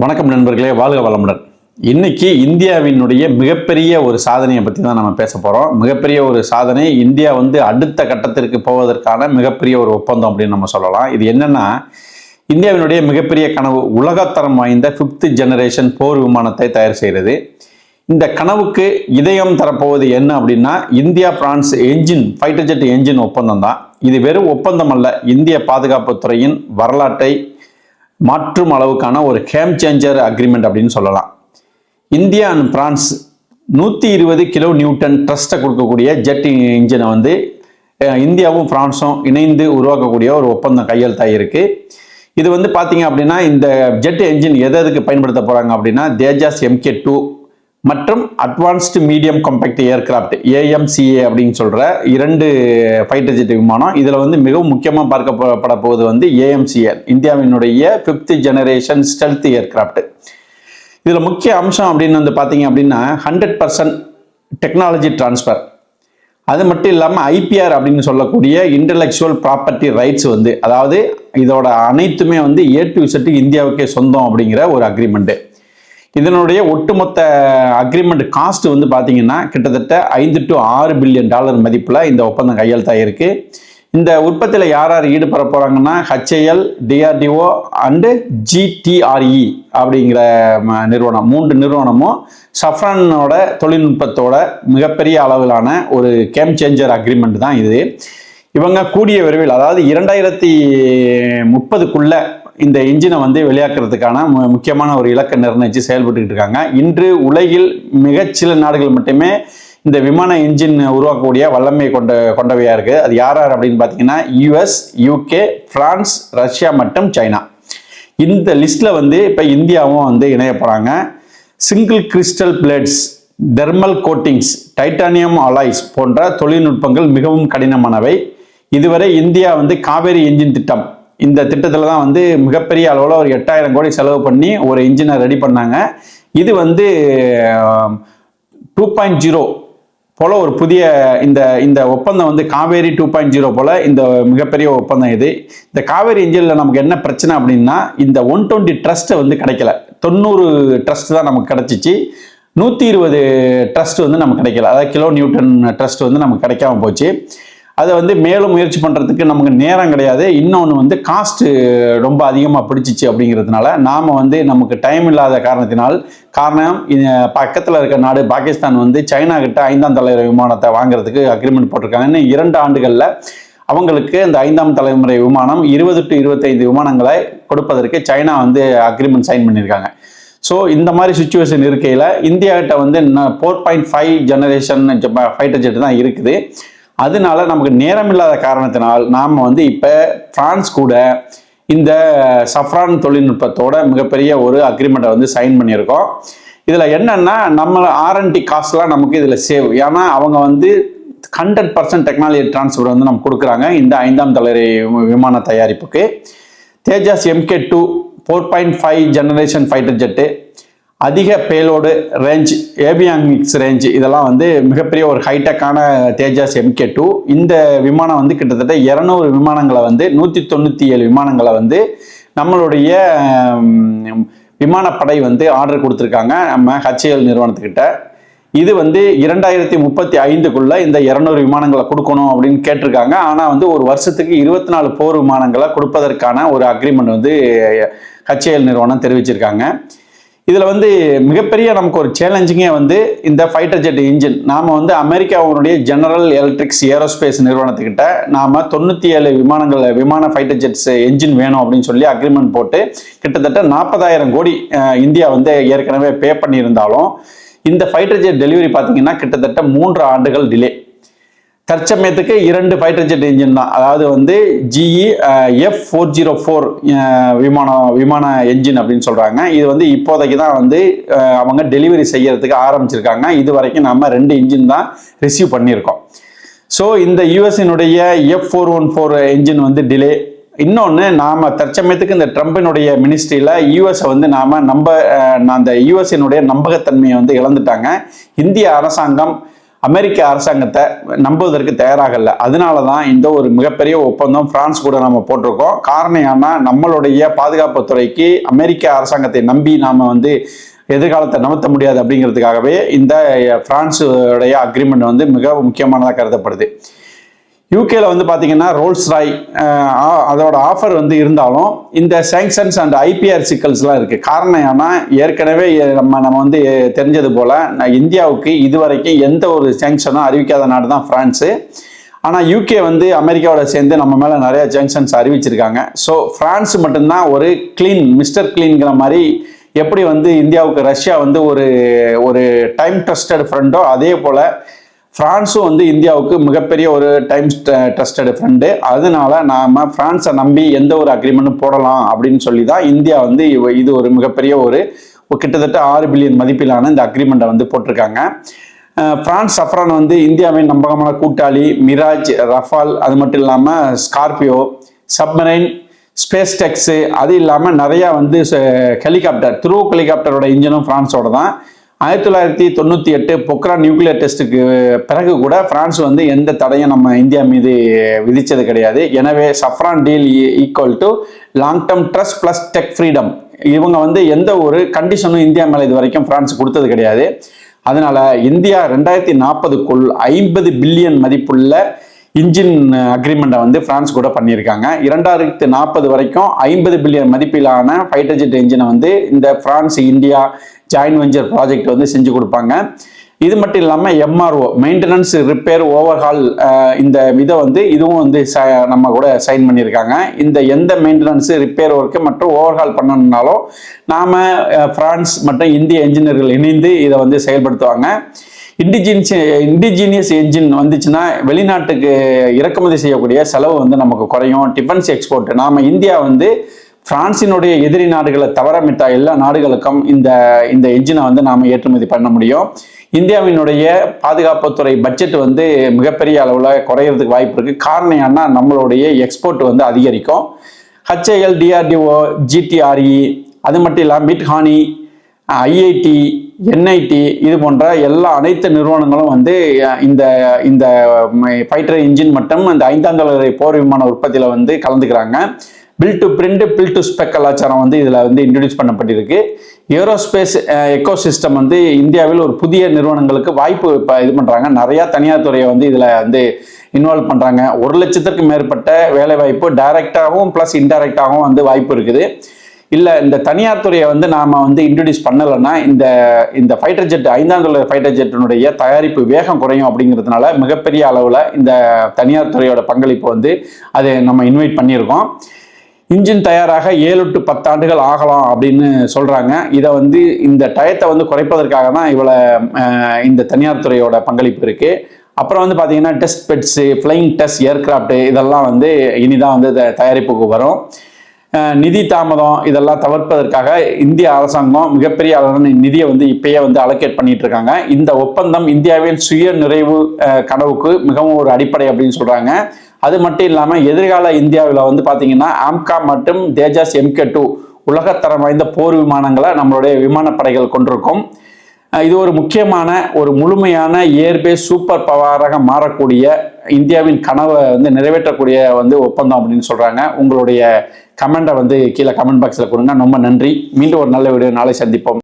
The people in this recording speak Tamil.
வணக்கம் நண்பர்களே வாழ்க வளமுடன். இன்னைக்கு இந்தியாவினுடைய மிகப்பெரிய ஒரு சாதனையை பற்றி தான் நம்ம பேச போகிறோம் மிகப்பெரிய ஒரு சாதனை இந்தியா வந்து அடுத்த கட்டத்திற்கு போவதற்கான மிகப்பெரிய ஒரு ஒப்பந்தம் அப்படின்னு நம்ம சொல்லலாம். இது என்னென்னா இந்தியாவினுடைய மிகப்பெரிய கனவு உலகத்தரம் வாய்ந்த ஃபிஃப்த் ஜெனரேஷன் போர் விமானத்தை தயார் செய்கிறது. இந்த கனவுக்கு இதயம் தரப்போவது என்ன அப்படின்னா India France engine fighter jet engine ஒப்பந்தம் தான். இது வெறும் ஒப்பந்தம் அல்ல இந்திய பாதுகாப்பு துறையின் வரலாற்றை மாற்றும் அளவுக்கான ஒரு கேம் சேஞ்சர் அக்ரிமெண்ட் அப்படின்னு சொல்லலாம். இந்தியா அண்ட் பிரான்ஸ் நூற்றி இருபது கிலோ நியூட்டன் ட்ரஸ்ட்டை கொடுக்கக்கூடிய ஜெட் இன்ஜினை வந்து இந்தியாவும் பிரான்ஸும் இணைந்து உருவாக்கக்கூடிய ஒரு ஒப்பந்தம் கையெழுத்தாக இருக்குது இது வந்து பார்த்தீங்க அப்படின்னா இந்த ஜெட் என்ஜின் எது எதுக்கு பயன்படுத்த போகிறாங்க அப்படின்னா தேஜாஸ் எம்கே டூ மற்றும் advanced medium compact aircraft AMCA அப்படின்னு சொல்கிற இரண்டு ஃபைட்டர் ஜெட் விமானம். இதில் வந்து மிகவும் முக்கியமாக பார்க்கப்பட போவது வந்து ஏஎம்சிஏ இந்தியாவினுடைய ஃபிஃப்த் ஜெனரேஷன் ஸ்டெல்த் ஏர்கிராஃப்ட் இதில் முக்கிய அம்சம் அப்படின்னு வந்து பார்த்தீங்க அப்படின்னா ஹண்ட்ரட் பர்சன்ட் டெக்னாலஜி ட்ரான்ஸ்ஃபர் அது மட்டும் இல்லாமல் ஐபிஆர் அப்படின்னு சொல்லக்கூடிய இன்டலெக்சுவல் ப்ராப்பர்ட்டி ரைட்ஸ் வந்து அதாவது இதோட அனைத்துமே வந்து ஏ டு Z இந்தியாவுக்கே சொந்தம் அப்படிங்கிற ஒரு அக்ரிமெண்ட்டு இதனுடைய ஒட்டுமொத்த அக்ரிமெண்ட் காஸ்ட் வந்து பார்த்தீங்கன்னா கிட்டத்தட்ட ஐந்து டு ஆறு பில்லியன் டாலர் மதிப்பில் இந்த ஒப்பந்தம் கையெழுத்தாகிருக்கு இந்த உற்பத்தியில் யார் யார் ஈடுபட போகிறாங்கன்னா ஹச்ஏஎல் டிஆர்டிஓ அண்டு ஜிடிஆர்இ அப்படிங்கிற ம- நிறுவனம். மூன்று நிறுவனமும் சஃப்ரானோட தொழில்நுட்பத்தோட மிகப்பெரிய அளவிலான ஒரு கேம் சேஞ்சர் அக்ரிமெண்ட் தான் இது. இவங்க கூடிய விரைவில் அதாவது இரண்டாயிரத்தி முப்பதுக்குள்ளே இந்த இன்ஜினை வந்து வெளியாக்குறதுக்கான மு- முக்கியமான ஒரு இலக்கை நிர்ணயித்து செயல்பட்டுக்கிட்டு இருக்காங்க. இன்று உலகில் மிகச்சில நாடுகள் மட்டுமே இந்த விமான இன்ஜின் உருவாக்கக்கூடிய வல்லமை கொண்ட கொண்டவையாக இருக்குது அது யார் யார் அப்படின்னு பார்த்தீங்கன்னா யூஎஸ் யூகே ஃப்ரான்ஸ் ரஷ்யா மற்றும் சைனா இந்த லிஸ்ட்டில் வந்து இப்போ இந்தியாவும் வந்து இணைய போகிறாங்க single crystal blades thermal coatings titanium alloys போன்ற தொழில்நுட்பங்கள் மிகவும் கடினமானவை. இதுவரை இந்தியா வந்து காவேரி இன்ஜின் திட்டம் இந்த திட்டத்தில் தான் வந்து மிகப்பெரிய அளவில் ஒரு எட்டாயிரம் கோடி செலவு பண்ணி ஒரு இன்ஜினை ரெடி பண்ணாங்க. இது வந்து டூ பாயிண்ட் ஜீரோ போல் ஒரு புதிய இந்த இந்த ஒப்பந்தம் வந்து காவேரி டூ பாயிண்ட் ஜீரோ போல் இந்த மிகப்பெரிய ஒப்பந்தம் இது. இந்த காவேரி இன்ஜினில் நமக்கு என்ன பிரச்சனை அப்படின்னா இந்த ஒன் டுவெண்ட்டி ட்ரஸ்ட்டை வந்து கிடைக்கல. தொண்ணூறு ட்ரஸ்ட் தான் நமக்கு கிடச்சிச்சு. நூற்றி இருபது ட்ரஸ்ட் வந்து நமக்கு கிடைக்கல. அதாவது கிலோ நியூட்டன் ட்ரஸ்ட் வந்து நமக்கு கிடைக்காம போச்சு. அதை வந்து மேலும் முயற்சி பண்ணுறதுக்கு நமக்கு நேரம் கிடையாது. இன்னொன்று வந்து காஸ்ட்டு ரொம்ப அதிகமாக பிடிச்சிச்சு அப்படிங்கிறதுனால நாம் வந்து நமக்கு டைம் இல்லாத காரணத்தினால் காரணம் பக்கத்தில் இருக்க நாடு பாகிஸ்தான் வந்து சைனா கிட்ட ஐந்தாம் தலைமுறை விமானத்தை வாங்குறதுக்கு அக்ரிமெண்ட் போட்டிருக்காங்கன்னு இரண்டு ஆண்டுகளில் அவங்களுக்கு இந்த ஐந்தாம் தலைமுறை விமானம் இருபது டு இருபத்தைந்து விமானங்களை கொடுப்பதற்கு சைனா வந்து அக்ரிமெண்ட் சைன் பண்ணியிருக்காங்க. ஸோ இந்த மாதிரி சுச்சுவேஷன் இருக்கையில் இந்தியாகிட்ட வந்து four point five generation fighter jet தான் இருக்குது. அதனால நமக்கு நேரம் இல்லாத காரணத்தினால் நாம் வந்து இப்போ ஃப்ரான்ஸ் கூட இந்த சஃப்ரான் தொழில்நுட்பத்தோட மிகப்பெரிய ஒரு அக்ரிமெண்ட்டை வந்து சைன் பண்ணியிருக்கோம். இதில் என்னென்னா நம்ம ஆர்என்டி காஸ்ட்லாம் நமக்கு இதில் சேவ் ஏன்னா அவங்க வந்து ஹண்ட்ரட் பர்சன்ட் டெக்னாலஜி டிரான்ஸ்ஃபர் வந்து நம்ம கொடுக்குறாங்க இந்த ஐந்தாம் தலைமுறை விமான தயாரிப்புக்கு. Tejas MK two four point five generation fighter jet அதிக பேலோடு ரேஞ்ச் ஏவியானிக்ஸ் ரேஞ்ச் இதெல்லாம் வந்து மிகப்பெரிய ஒரு ஹைடெக்கான தேஜாஸ் எம்கே டூ இந்த விமானம் வந்து கிட்டத்தட்ட இரநூறு விமானங்களை வந்து நூற்றி தொண்ணூற்றி ஏழு விமானங்களை வந்து நம்மளுடைய விமானப்படை வந்து ஆர்டர் கொடுத்துருக்காங்க நம்ம ஹச்ஏஎல் நிறுவனத்துக்கிட்ட. இது வந்து இரண்டாயிரத்தி முப்பத்தி ஐந்துக்குள்ள இந்த இரநூறு விமானங்களை கொடுக்கணும் அப்படின்னு கேட்டிருக்காங்க. ஆனால் வந்து ஒரு வருஷத்துக்கு இருபத்தி நாலு போர் விமானங்களை கொடுப்பதற்கான ஒரு அக்ரிமெண்ட் வந்து ஹச்ஏஎல் நிறுவனம் தெரிவிச்சிருக்காங்க. இதில் வந்து மிகப்பெரிய நமக்கு ஒரு சேலஞ்சிங்கே வந்து இந்த ஃபைட்டர் ஜெட் இன்ஜின் நாம் வந்து அமெரிக்காவுடைய ஜெனரல் எலக்ட்ரிக்ஸ் ஏரோஸ்பேஸ் நிறுவனத்துக்கிட்ட நாம் தொண்ணூற்றி ஏழு விமானங்கள் விமான ஃபைட்டர் ஜெட்ஸ் என்ஜின் வேணும் அப்படின்னு சொல்லி அக்ரிமெண்ட் போட்டு கிட்டத்தட்ட நாற்பதாயிரம் கோடி இந்தியா வந்து ஏற்கனவே பே பண்ணியிருந்தாலும் இந்த ஃபைட்டர் ஜெட் டெலிவரி பார்த்தீங்கன்னா கிட்டத்தட்ட மூன்று ஆண்டுகள் டிலே தற்சமயத்துக்கு இரண்டு ஃபைட்டர் ஜெட் இன்ஜின் தான். அதாவது வந்து GE F four zero four விமானம் விமான என்ஜின் அப்படின்னு சொல்கிறாங்க இது வந்து இப்போதைக்கு தான் வந்து அவங்க டெலிவரி செய்யறதுக்கு ஆரம்பிச்சிருக்காங்க. இது வரைக்கும் நம்ம ரெண்டு இன்ஜின் தான் ரிசீவ் பண்ணியிருக்கோம். ஸோ இந்த யூஎஸ்னுடைய F four one four engine வந்து டிலே இன்னொன்று நாம் தற்சமயத்துக்கு இந்த ட்ரம்பினுடைய மினிஸ்ட்ரியில் யூஎஸை வந்து நாம் நம்ப அந்த யூஎஸ்னுடைய நம்பகத்தன்மையை வந்து இழந்துட்டாங்க. இந்திய அரசாங்கம் அமெரிக்க அரசாங்கத்தை நம்புவதற்கு தயாராகல. அதனால தான் இந்த ஒரு மிகப்பெரிய ஒப்பந்தம் பிரான்ஸ் கூட நம்ம போட்டிருக்கோம். காரணம் ஏன்னா நம்மளுடைய பாதுகாப்பு துறைக்கு அமெரிக்க அரசாங்கத்தை நம்பி நாம வந்து எதிர்காலத்தை நகர்த்த முடியாது அப்படிங்கிறதுக்காகவே இந்த பிரான்ஸுடைய அக்ரிமெண்ட் வந்து மிக முக்கியமானதாக கருதப்படுது. யூகேல வந்து பார்த்தீங்கன்னா ரோல்ஸ் ராய் அதோட ஆஃபர் வந்து இருந்தாலும் இந்த சேங்ஷன்ஸ் அண்ட் ஐபிஆர் சிக்கல்ஸ்லாம் இருக்குது காரணம் ஏன்னா ஏற்கனவே நம்ம நம்ம வந்து தெரிஞ்சது போல் இந்தியாவுக்கு இதுவரைக்கும் எந்த ஒரு சேங்ஷனும் அறிவிக்காத நாடு தான் ஃப்ரான்ஸு ஆனால் யூகே வந்து அமெரிக்காவோட சேர்ந்து நம்ம மேலே நிறையா ஜங்ஷன்ஸ் அறிவிச்சிருக்காங்க. ஸோ ஃப்ரான்ஸ் மட்டும்தான் ஒரு கிளீன் மிஸ்டர் கிளீன்கிற மாதிரி எப்படி வந்து இந்தியாவுக்கு ரஷ்யா வந்து ஒரு ஒரு டைம் ட்ரஸ்டட் ஃப்ரெண்டோ அதே போல் ஃப்ரான்ஸும் வந்து இந்தியாவுக்கு மிகப்பெரிய ஒரு டைம் ட்ரஸ்டட் ஃப்ரெண்டு அதனால நாம் ஃப்ரான்ஸை நம்பி எந்த ஒரு அக்ரிமெண்ட்டும் போடலாம் அப்படின்னு சொல்லி தான் இந்தியா வந்து இது ஒரு மிகப்பெரிய ஒரு கிட்டத்தட்ட ஆறு பில்லியன் மதிப்பிலான இந்த அக்ரிமெண்ட்டை வந்து போட்டிருக்காங்க. பிரான்ஸ் சஃப்ரான் வந்து இந்தியாவின் நம்பகமான கூட்டாளி மிராஜ் ரஃபால். அது மட்டும் இல்லாமல் ஸ்கார்பியோ சப்மரைன் ஸ்பேஸ் டெக்ஸு அது இல்லாமல் நிறையா வந்து ஹெலிகாப்டர் த்ரூ ஹெலிகாப்டரோட இன்ஜினும் ஃப்ரான்ஸோட தான் ஆயிரத்தி தொள்ளாயிரத்தி தொண்ணூற்றி எட்டு பொக்ரான் நியூக்ளியர் டெஸ்ட்டுக்கு பிறகு கூட பிரான்ஸ் வந்து எந்த தடையும் நம்ம இந்தியா மீது விதித்தது கிடையாது. எனவே Safran deal equal to long term trust plus tech freedom இவங்க வந்து எந்த ஒரு கண்டிஷனும் இந்தியா மேலே இது வரைக்கும் பிரான்ஸ் கொடுத்தது கிடையாது. அதனால இந்தியா ரெண்டாயிரத்தி நாற்பதுக்குள் ஐம்பது பில்லியன் மதிப்புள்ள இன்ஜின் அக்ரிமெண்ட்டை வந்து பிரான்ஸ் கூட பண்ணியிருக்காங்க. இரண்டாயிரத்து நாற்பது வரைக்கும் ஐம்பது பில்லியன் மதிப்பிலான ஃபைட்டர் ஜெட் இன்ஜினை வந்து இந்த France India join venture project வந்து செஞ்சு கொடுப்பாங்க. இது மட்டும் இல்லாமல் எம்ஆர்ஓ மெயின்டெனன்ஸ் ரிப்பேர் ஓவர்ஹால் இந்த இதை வந்து இதுவும் வந்து நம்ம கூட சைன் பண்ணியிருக்காங்க. இந்த எந்த மெயின்டெனன்ஸ் ரிப்பேர் ஒர்க்கு மற்றும் ஓவர்ஹால் பண்ணணும்னாலும் நாம் ஃப்ரான்ஸ் மற்றும் இந்திய என்ஜினியர்கள் இணைந்து இதை வந்து செயல்படுத்துவாங்க. இண்டிஜினியஸ் இண்டிஜினியஸ் என்ஜின் வந்துச்சுன்னா வெளிநாட்டுக்கு இறக்குமதி செய்யக்கூடிய செலவு வந்து நமக்கு குறையும். டிஃபென்ஸ் எக்ஸ்போர்ட் நாம் இந்தியா வந்து பிரான்சினுடைய எதிரி நாடுகளை தவறமிட்ட எல்லா நாடுகளுக்கும் இந்த இந்த என்ஜினை வந்து நாம் ஏற்றுமதி பண்ண முடியும். இந்தியாவினுடைய பாதுகாப்புத்துறை பட்ஜெட் வந்து மிகப்பெரிய அளவில் குறையிறதுக்கு வாய்ப்பு இருக்குது காரணம் என்ன நம்மளுடைய எக்ஸ்போர்ட் வந்து அதிகரிக்கும். ஹச்ஏஎல் டிஆர்டிஓ ஜிடிஆர்இ அது மட்டும் இல்லாமல் மிட்ஹானி ஐஐடி என்ஐடி இது போன்ற எல்லா அனைத்து நிறுவனங்களும் வந்து இந்த இந்த ஃபைட்டர் இன்ஜின் மற்றும் இந்த ஐந்தாம் தலைமுறை போர் விமான உற்பத்தியில் வந்து கலந்துக்கிறாங்க. Build to print build to spec கலாச்சாரம் வந்து இதில் வந்து இன்ட்ரடியூஸ் பண்ணப்பட்டிருக்கு. ஏரோஸ்பேஸ் எக்கோ சிஸ்டம் வந்து இந்தியாவில் ஒரு புதிய நிறுவனங்களுக்கு வாய்ப்பு இப்போ இது பண்ணுறாங்க நிறையா தனியார் துறையை வந்து இதில் வந்து இன்வால்வ் பண்ணுறாங்க ஒரு லட்சத்திற்கும் மேற்பட்ட வேலைவாய்ப்பு டைரக்டாகவும் ப்ளஸ் இன்டைரக்டாகவும் வந்து வாய்ப்பு இருக்குது. இல்லை இந்த தனியார் துறையை வந்து நாம் வந்து இன்ட்ரடியூஸ் பண்ணலைன்னா இந்த இந்த ஃபைட்டர் ஜெட் ஐந்தாம் தொழில் ஃபைட்டர் ஜெட்டினுடைய தயாரிப்பு வேகம் குறையும் அப்படிங்கிறதுனால மிகப்பெரிய அளவில் இந்த தனியார் துறையோட பங்களிப்பு வந்து அதை நம்ம இன்வைட் பண்ணியிருக்கோம். இன்ஜின் தயாராக ஏழு டு பத்தாண்டுகள் ஆகலாம் அப்படின்னு சொல்கிறாங்க இதை வந்து இந்த டயத்தை வந்து குறைப்பதற்காக தான் இவ்வளோ இந்த தனியார் துறையோட பங்களிப்பு இருக்குது அப்புறம் வந்து பார்த்தீங்கன்னா test beds flying test aircraft இதெல்லாம் வந்து இனிதான் வந்து தயாரிப்புக்கு வரும். நிதி தாமதம் இதெல்லாம் தவிர்ப்பதற்காக இந்திய அரசாங்கம் மிகப்பெரிய அளவான நிதியை வந்து இப்பயே வந்து அலோகேட் பண்ணிட்டு இருக்காங்க. இந்த ஒப்பந்தம் இந்தியாவின் சுய நிறைவு கனவுக்கு மிகவும் ஒரு அடிப்படை அப்படின்னு சொல்றாங்க. அது மட்டும் இல்லாமல் எதிர்கால இந்தியாவில் வந்து பார்த்தீங்கன்னா ஆம்கா மற்றும் தேஜாஸ் எம்கே டூ உலகத்தரம் வாய்ந்த போர் விமானங்களை நம்மளுடைய விமானப்படைகள் கொண்டிருக்கும். இது ஒரு முக்கியமான ஒரு முழுமையான ஏர்பேஸ் சூப்பர் பவராக மாறக்கூடிய இந்தியாவின் கனவை வந்து நிறைவேற்றக்கூடிய வந்து ஒப்பந்தம் அப்படின்னு சொல்கிறாங்க உங்களுடைய கமெண்ட்டை வந்து கீழே கமெண்ட் பாக்ஸில் கொடுங்க. ரொம்ப நன்றி. மீண்டும் ஒரு நல்ல வீடியோ நாளை சந்திப்போம்.